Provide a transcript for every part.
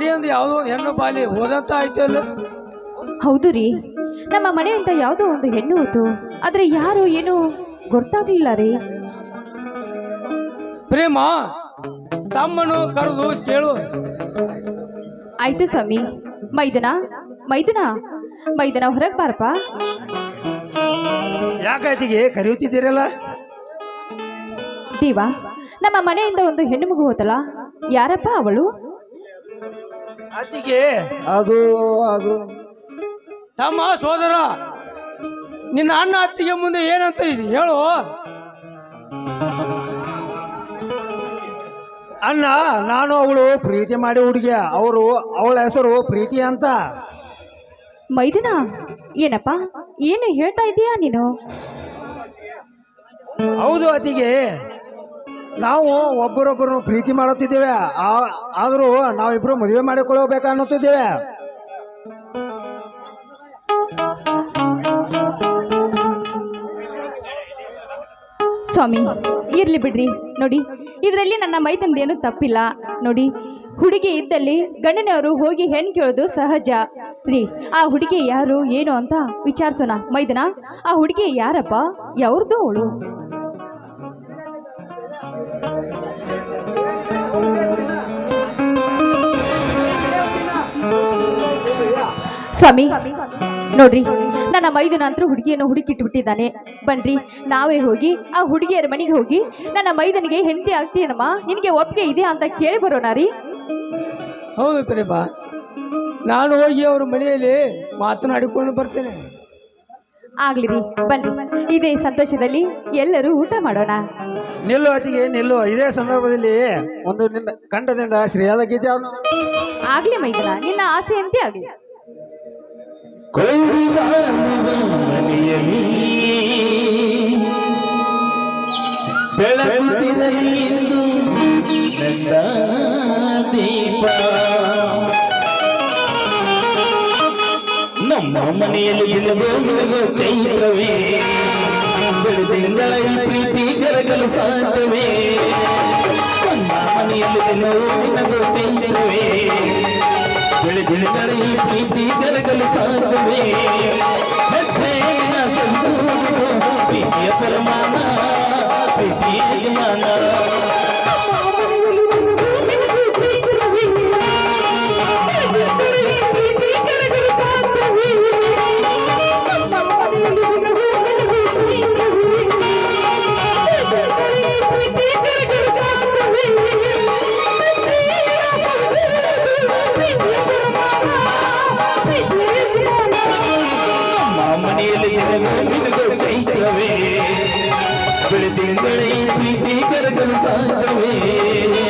ಮನೆಯೊಂದು ಯಾವುದೋ ಒಂದು ಹೆಣ್ಣು ಬಾಲಿ ಹೋದಂತ ಆಯ್ತಲ್ಲ ಹೌದು ರೀ. ನಮ್ಮ ಮನೆಯಿಂದ ಯಾವುದೋ ಒಂದು ಹೆಣ್ಣು ಹೋತು. ಆದರೆ ಯಾರು ಏನು ಗೊತ್ತಾಗ್ಲಿಲ್ಲ ರೀ. ಪ್ರೇಮ ತಮ್ಮನು ಕರೆದು ಕೇಳು. ಆಯ್ತು ಸ್ವಾಮಿ. ಮೈದನ? ಮೈದನ? ಮೈದನ ಹೊರಗೆ ಬಾರಪ್ಪ. ಯಾಕಾಯ್ತಿಗೆ ಕರೆಯುತ್ತಿದ್ದೀರಲ್ಲ? ದೀವಾ ನಮ್ಮ ಮನೆಯಿಂದ ಒಂದು ಹೆಣ್ಣು ಮಗು ಹೋತಲ್ಲ. ಯಾರಪ್ಪ ಅವಳು? ಅತ್ತಿಗೆ ಅದು ಅದು. ತಮ್ಮ ಸೋದರ ನಿನ್ನ ಅಣ್ಣ ಅತ್ತಿಗೆ ಮುಂದೆ ಏನಂತ ಹೇಳು. ಅಣ್ಣ ನಾನು ಅವಳು ಪ್ರೀತಿ ಮಾಡಿ ಹುಡುಗಿಯ. ಅವರು ಅವಳ ಹೆಸರು ಪ್ರೀತಿ ಅಂತ. ಮೈದಿನ ಏನಪ್ಪ? ಏನು ಹೇಳ್ತಾ ಇದೀಯಾ ನೀನು? ಹೌದು ಅತ್ತಿಗೆ ನಾವು ಒಬ್ಬರೊಬ್ಬರನ್ನು ಪ್ರೀತಿ ಮಾಡುತ್ತಿದ್ದೇವೆ. ಆದರೂ ನಾವಿಬ್ರು ಮದುವೆ ಮಾಡಿಕೊಳ್ಳಬೇಕು ಅನ್ನುತ್ತಿದ್ದೇವೆ. ಸ್ವಾಮಿ, ಇರ್ಲಿ ಬಿಡ್ರಿ. ನೋಡಿ, ಇದರಲ್ಲಿ ನನ್ನ ಮೈದಂದೇನು ತಪ್ಪಿಲ್ಲ. ನೋಡಿ, ಹುಡುಗಿ ಇದ್ದಲ್ಲಿ ಗಂಡನವರು ಹೋಗಿ ಹೆಣ್ಣು ಕೇಳೋದು ಸಹಜ. ರೀ, ಆ ಹುಡುಗಿ ಯಾರು, ಏನು ಅಂತ ವಿಚಾರಿಸೋಣ. ಮೈದನ, ಆ ಹುಡುಗಿ ಯಾರಪ್ಪ? ಯಾವ್ದು ಅವಳು? ಸ್ವಾಮಿ, ನೋಡ್ರಿ, ನನ್ನ ಮೈದನ ಅಂತೂ ಹುಡುಗಿಯನ್ನು ಹುಡುಕಿಟ್ಬಿಟ್ಟಿದ್ದಾನೆ. ಬನ್ರಿ, ನಾವೇ ಹೋಗಿ, ಆ ಹುಡುಗಿಯರ ಮನೆಗೆ ಹೋಗಿ, ನನ್ನ ಮೈದನಿಗೆ ಹೆಂಡತಿ ಆಗ್ತೀನಮ್ಮ ನಿನಗೆ ಒಪ್ಪಿಗೆ ಇದೆ ಅಂತ ಕೇಳಿ ಬರೋಣ ರೀ. ಹೌದು ಪ್ರೇಮ ನಾನು ಹೋಗಿ ಅವ್ರ ಮನೆಯಲ್ಲಿ ಮಾತನಾಡಿಕೊಂಡು ಬರ್ತೇನೆ. ಆಗ್ಲಿ ರೀ ಬನ್ರಿ. ಇದೇ ಸಂತೋಷದಲ್ಲಿ ಎಲ್ಲರೂ ಊಟ ಮಾಡೋಣ. ನಿಲ್ಲು ಅತಿಗೆ ನಿಲ್ಲು. ಇದೇ ಸಂದರ್ಭದಲ್ಲಿ ಒಂದು ನಿನ್ನ ಕಂಠದಿಂದ ಶ್ರೀಯಾದ ಗೀತೆ ಅವನು ಆಗ್ಲಿ ಮೈದನ ನಿನ್ನ ಆಸೆಯಂತೆ ಆಗ್ಲಿ. ಬೆಳಗುತ್ತಿರಲಿ ಎಂದು ನನ್ನ ದೀಪ. ಮನೆಯಲ್ಲಿ ದಿನವೋ ಬೆಳಗೋ ಚೈತ್ರವೇ ಬೆಳೆದಿಂಗಳ ಈ ಪ್ರೀತಿ ಕರಗಲು ಸಾಧ್ಯವೇ ನಮ್ಮ ಮನೆಯಲ್ಲಿ ದಿನವೋ ಬೆಳಗೋ ಚೈತ್ರವೇ ಬೆಳೆದಿಂಗಳ ಈ ಪ್ರೀತಿ ಕರಗಲು ಸಾಧ್ಯವೇ ಹೆಜ್ಜೆಯ ಸಂತೋಷ ಪ್ರೀತಿಯ ಪರಮಾನ ಪ್ರೀತಿಯ ಯಜಮಾನ ప్రీతి కరకలు సాగమే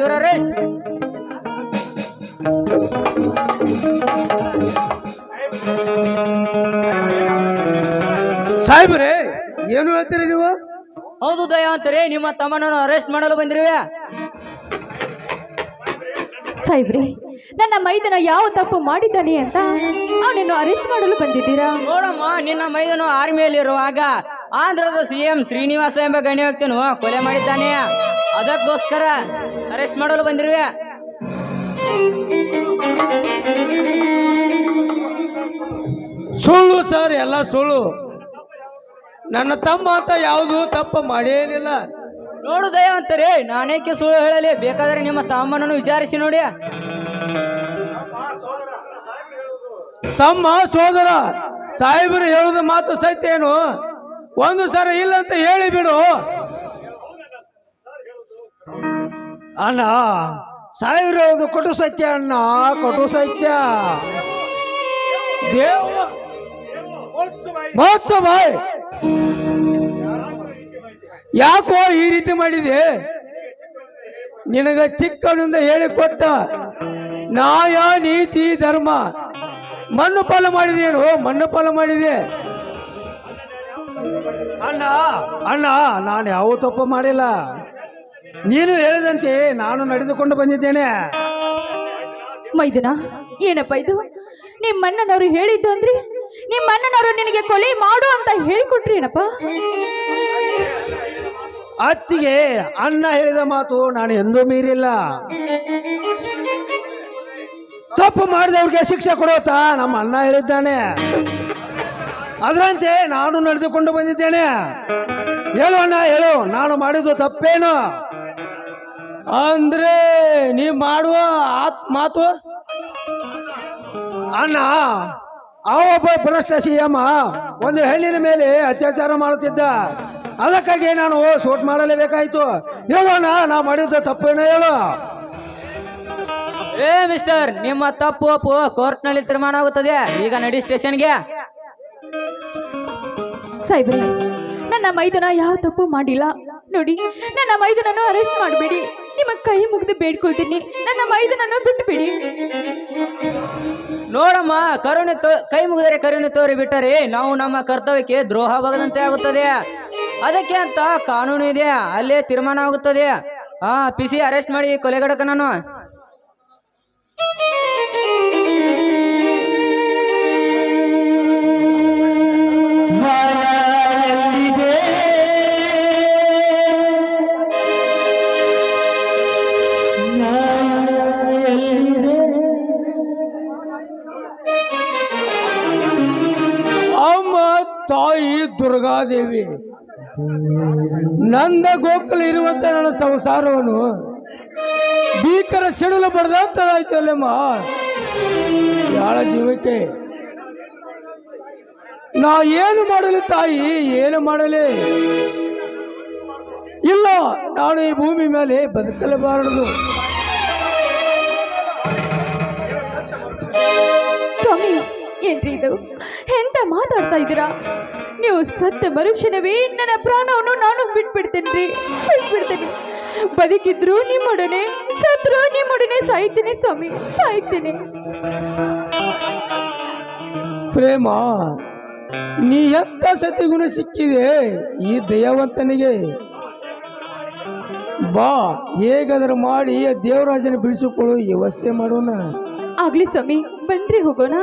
ಇವರ ಸಾಹೇಬ್ರೆ ಏನು ಹೇಳ್ತೀರಿ ನೀವು? ಹೌದು ದಯಾಂತರೇ ನಿಮ್ಮ ತಮ್ಮನನ್ನು ಅರೆಸ್ಟ್ ಮಾಡಲು ಬಂದಿರುವೆ. ಸಾಹೇಬ್ರಿ ನನ್ನ ಮೈದನ ಯಾವ ತಪ್ಪು ಮಾಡಿದ್ದಾನೆ ಅಂತ ಅವನನ್ನು ಅರೆಸ್ಟ್ ಮಾಡಲು ಬಂದಿದ್ದೀರಾ? ನೋಡಮ್ಮ ನಿನ್ನ ಮೈದನು ಆರ್ಮಿಯಲ್ಲಿರುವಾಗ ಆಂಧ್ರದ ಸಿಎಂ ಶ್ರೀನಿವಾಸ ಎಂಬ ಗಣ್ಯ ವ್ಯಕ್ತಿಯನ್ನು ಕೊಲೆ ಮಾಡಿದ್ದಾನೆ. ಅದಕ್ಕೋಸ್ಕರ ಅರೆಸ್ಟ್ ಮಾಡಲು ಬಂದಿರುವೆ. ಸುಳ್ಳು ಸರ್ ಎಲ್ಲ ಸುಳ್ಳು. ನನ್ನ ತಮ್ಮ ಅಂತ ಯಾವುದು ತಪ್ಪು ಮಾಡೇನಿಲ್ಲ ನೋಡು ದಯಾಂತರೇ ನಾನೇಕೆ ಸುಳ್ಳು ಹೇಳಲಿ. ಬೇಕಾದರೆ ನಿಮ್ಮ ತಮ್ಮನನ್ನು ವಿಚಾರಿಸಿ ನೋಡಿ. ತಮ್ಮ ಸೋದರ ಸಾಹೇಬರು ಹೇಳುದ ಮಾತು ಸತ್ಯ ಏನು? ಒಂದು ಸರ ಇಲ್ಲ ಅಂತ ಹೇಳಿ ಬಿಡು. ಅಣ್ಣ ಸಾವಿರ ಹೇಳೋದು ಕೊಟ್ಟು ಸತ್ಯ ಅಣ್ಣ ಕೊಟ್ಟು ಸತ್ಯ. ದೇವ ಬಾಯ್. ಯಾಕೋ ಈ ರೀತಿ ಮಾಡಿದೆ? ನಿನಗ ಚಿಕ್ಕನಿಂದ ಹೇಳಿಕೊಟ್ಟ ನ್ಯಾಯ ನೀತಿ ಧರ್ಮ. ಮಣ್ಣು ಪಾಲ ಮಾಡಿದೇನು ಮಣ್ಣು ಪಾಲ ಮಾಡಿದೆ. ಅಣ್ಣ ಅಣ್ಣ ನಾನು ಯಾವ ತಪ್ಪು ಮಾಡಿಲ್ಲ. ನೀನು ಹೇಳಿದಂತೆ ನಾನು ನಡೆದುಕೊಂಡು ಬಂದಿದ್ದೇನೆ. ಮೈದನ ಏನಪ್ಪ ಇದು? ನಿಮ್ಮ ಅಣ್ಣನವರು ಹೇಳಿದ್ದು ಅಂದ್ರೆ ನಿಮ್ಮಣ್ಣನವರು ನಿನಗೆ ಕೊಲೆ ಮಾಡು ಅಂತ ಹೇಳಿಕೊಟ್ರಿ ಏನಪ್ಪ? ಅತ್ತಿಗೆ ಅಣ್ಣ ಹೇಳಿದ ಮಾತು ನಾನು ಎಂದೂ ಮೀರಿಲ್ಲ. ತಪ್ಪು ಮಾಡಿದವ್ರಿಗೆ ಶಿಕ್ಷೆ ಕೊಡುತ್ತಾ ನಮ್ಮ ಅಣ್ಣ ಹೇಳಿದ್ದಾನೆ. ಅದರಂತೆ ನಾನು ನಡೆದುಕೊಂಡು ಬಂದಿದ್ದೇನೆ. ಹೇಳು ಅಣ್ಣ ಹೇಳು. ನಾನು ಮಾಡಿದ್ದು ತಪ್ಪೇನು? ಅಂದ್ರೆ ನೀ ಮಾಡುವ ಆತ್ ಮಾತು? ಅಣ್ಣ ಆ ಒಬ್ಬ ಭ್ರಷ್ಟ ಸಿ ಎಂ ಒಂದು ಹೆಣ್ಣಿನ ಮೇಲೆ ಅತ್ಯಾಚಾರ ಮಾಡುತ್ತಿದ್ದ. ಅದಕ್ಕಾಗಿ ನಾನು ಸೂಟ್ ಮಾಡಲೇಬೇಕಾಯ್ತು. ಹೇಳೋಣ ನಾ ಮಾಡಿರೋದ ತಪ್ಪು ಏನೋ ಹೇಳು? ಏ ಮಿಸ್ಟರ್ ನಿಮ್ಮ ತಪ್ಪು ಒಪ್ಪು ಕೋರ್ಟ್ನಲ್ಲಿ ತೀರ್ಮಾನ ಆಗುತ್ತದೆ. ಈಗ ನಡಿ ಸ್ಟೇಷನ್ಗೆ. ಸಾಹೇಬ್ರೆ ನನ್ನ ಮೈದನ ಯಾವ ತಪ್ಪು ಮಾಡಿಲ್ಲ. ನೋಡಿ ನನ್ನ ಮೈದನನ್ನು ಅರೆಸ್ಟ್ ಮಾಡಬೇಡಿ. ನಿಮ್ಮ ಕೈ ಮುಗಿದು ಬೇಡ್ಕೊಳ್ತೀನಿ. ನನ್ನ ಮೈದನನ್ನು ಬಿಟ್ಟುಬಿಡಿ ನೋಡಮ್ಮ, ಕರುಣೆ ತೋ ಕೈ ಮುಗಿದರೆ ಕರುಣೆ ತೋರಿ ಬಿಟ್ಟರೆ ನಾವು ನಮ್ಮ ಕರ್ತವ್ಯಕ್ಕೆ ದ್ರೋಹ ಬಗದಂತೆ ಆಗುತ್ತದೆ. ಅದಕ್ಕೆ ಅಂತ ಕಾನೂನು ಇದೆ, ಅಲ್ಲೇ ತೀರ್ಮಾನ ಆಗುತ್ತದೆ. ಆ, ಪಿಸಿ ಅರೆಸ್ಟ್ ಮಾಡಿ ಕೊಲೆಗಡಕನನ್ನು ಎಲ್ಲಿದೆ ದುರ್ಗಾದೇವಿ. ನಂದ ಗೋಕುಲ ಇರುವಂತ ನನ್ನ ಸಂಸಾರವನ್ನು ಭೀಕರ ಸಿಡಿಲು ಅಲ್ಲಮ್ಮ ಯಾಳ ಜೀವಕ್ಕೆ? ನಾ ಏನು ಮಾಡಲಿ ತಾಯಿ, ಏನು ಮಾಡಲಿ? ಇಲ್ಲ, ನಾನು ಈ ಭೂಮಿ ಮೇಲೆ ಬದುಕಲೇಬಾರದು. ಸ್ವಾಮಿ ಏನ್ರಿ ಇದು? ಎಂತ ಮಾತಾಡ್ತಾ ಇದ್ದೀರಾ? ನೀವು ಸತ್ತ ಮರುಕ್ಷಣವೇ ನನ್ನ ಪ್ರಾಣವನ್ನು ನಾನು ಬಿಟ್ಬಿಡ್ತೇನೆ ಬಿಟ್ಬಿಡ್ತೇನೆ. ಬದುಕಿದ್ರು ನಿಮ್ಮೊಡನೆ ಸತ್ರು ನಿಮ್ಮೊಡನೆ ಸಾಯ್ತೀನಿ ಸ್ವಾಮಿ ಸಾಯ್ತೀನಿ. ಪ್ರೇಮ ನೀ ಎಂತ ಸತಿಗುಣ ಸಿಕ್ಕಿದೆ ಈ ದಯಾವಂತನಿಗೆ? ಬಾ ಹೇಗಾದ್ರು ಮಾಡಿ ದೇವರಾಜನ ಬಿಡಿಸಿಕೊಳ್ಳು ವ್ಯವಸ್ಥೆ ಮಾಡೋಣ. ಆಗ್ಲಿ ಸ್ವಾಮಿ ಬನ್ರಿ ಹೋಗೋಣ.